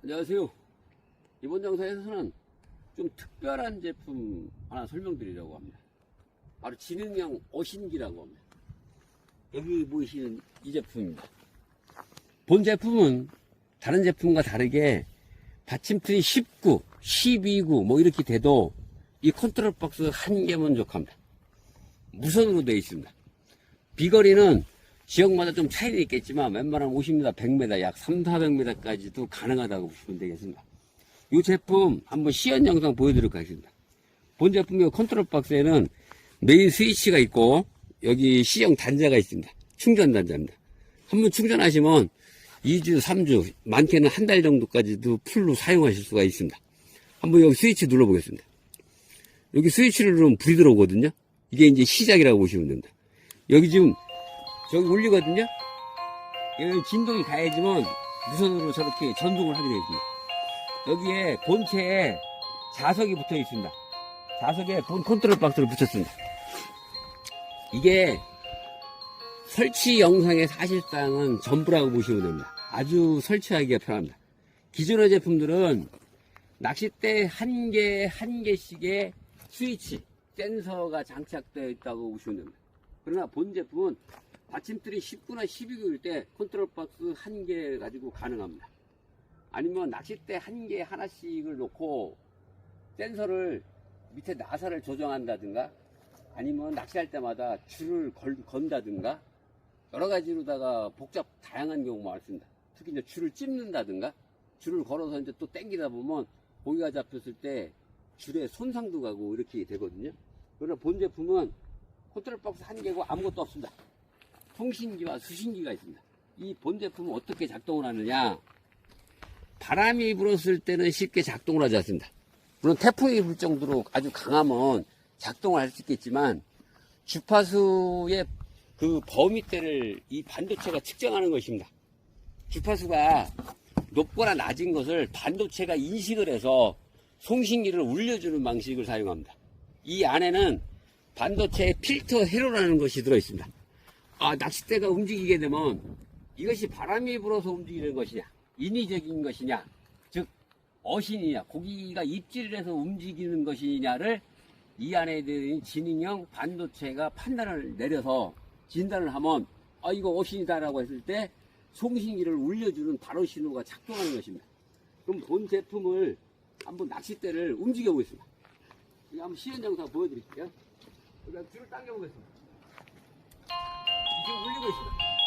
안녕하세요. 이번 영상에서는 좀 특별한 제품 하나 설명드리려고 합니다. 바로 지능형 어신기라고 합니다. 여기 보이시는 이 제품입니다. 본 제품은 다른 제품과 다르게 받침틀이 19, 12구 뭐 이렇게 돼도 이 컨트롤 박스 한 개면 족합니다. 무선으로 되어 있습니다. 비거리는 지역마다 좀 차이는 있겠지만 웬만하면 50m, 100m, 약 3, 400m까지도 가능하다고 보시면 되겠습니다. 이 제품 한번 시연 영상 보여드리도록 하겠습니다. 본 제품의 컨트롤 박스에는 메인 스위치가 있고 여기 C형 단자가 있습니다. 충전 단자입니다. 한번 충전하시면 2주, 3주, 많게는 한 달 정도까지도 풀로 사용하실 수가 있습니다. 한번 여기 스위치 눌러보겠습니다. 여기 스위치를 누르면 불이 들어오거든요. 이게 이제 시작이라고 보시면 됩니다. 여기 지금 저기 울리거든요. 여기 진동이 가야지만 무선으로 저렇게 전송을 하게 있습니다. 여기에 본체에 자석이 붙어 있습니다. 자석에 본 컨트롤 박스를 붙였습니다. 이게 설치 영상의 사실상은 전부라고 보시면 됩니다. 아주 설치하기가 편합니다. 기존의 제품들은 낚싯대 한 개, 한 개씩의 스위치, 센서가 장착되어 있다고 보시면 됩니다. 그러나 본 제품은 받침틀이 10구나 12구일 때 컨트롤 박스 한 개 가지고 가능합니다. 아니면 낚싯대 한 개 하나씩을 놓고 센서를 밑에 나사를 조정한다든가 아니면 낚시할 때마다 줄을 걸, 건다든가 여러 가지로다가 복잡 다양한 경우가 많습니다. 특히 이제 줄을 찝는다든가 줄을 걸어서 이제 또 당기다 보면 고기가 잡혔을 때 줄에 손상도 가고 이렇게 되거든요. 그러나 본 제품은 컨트롤 박스 한 개고 아무것도 없습니다. 통신기와 수신기가 있습니다. 이 본 제품은 어떻게 작동을 하느냐? 바람이 불었을 때는 쉽게 작동을 하지 않습니다. 물론 태풍이 불 정도로 아주 강하면 작동을 할 수 있겠지만 주파수의 그 범위대를 이 반도체가 측정하는 것입니다. 주파수가 높거나 낮은 것을 반도체가 인식을 해서 송신기를 울려주는 방식을 사용합니다. 이 안에는 반도체 필터 회로라는 것이 들어있습니다. 아, 낚싯대가 움직이게 되면 이것이 바람이 불어서 움직이는 것이냐, 인위적인 것이냐, 즉, 어신이냐, 고기가 입질을 해서 움직이는 것이냐를 이 안에 들은 지능형 반도체가 판단을 내려서 진단을 하면, 아, 이거 어신이다라고 했을 때 송신기를 울려주는 바로 신호가 작동하는 것입니다. 그럼 본 제품을 한번 낚싯대를 움직여 보겠습니다. 이거 한번 시연 영상 보여드릴게요. 그다음 줄을 당겨 보겠습니다. fisherman.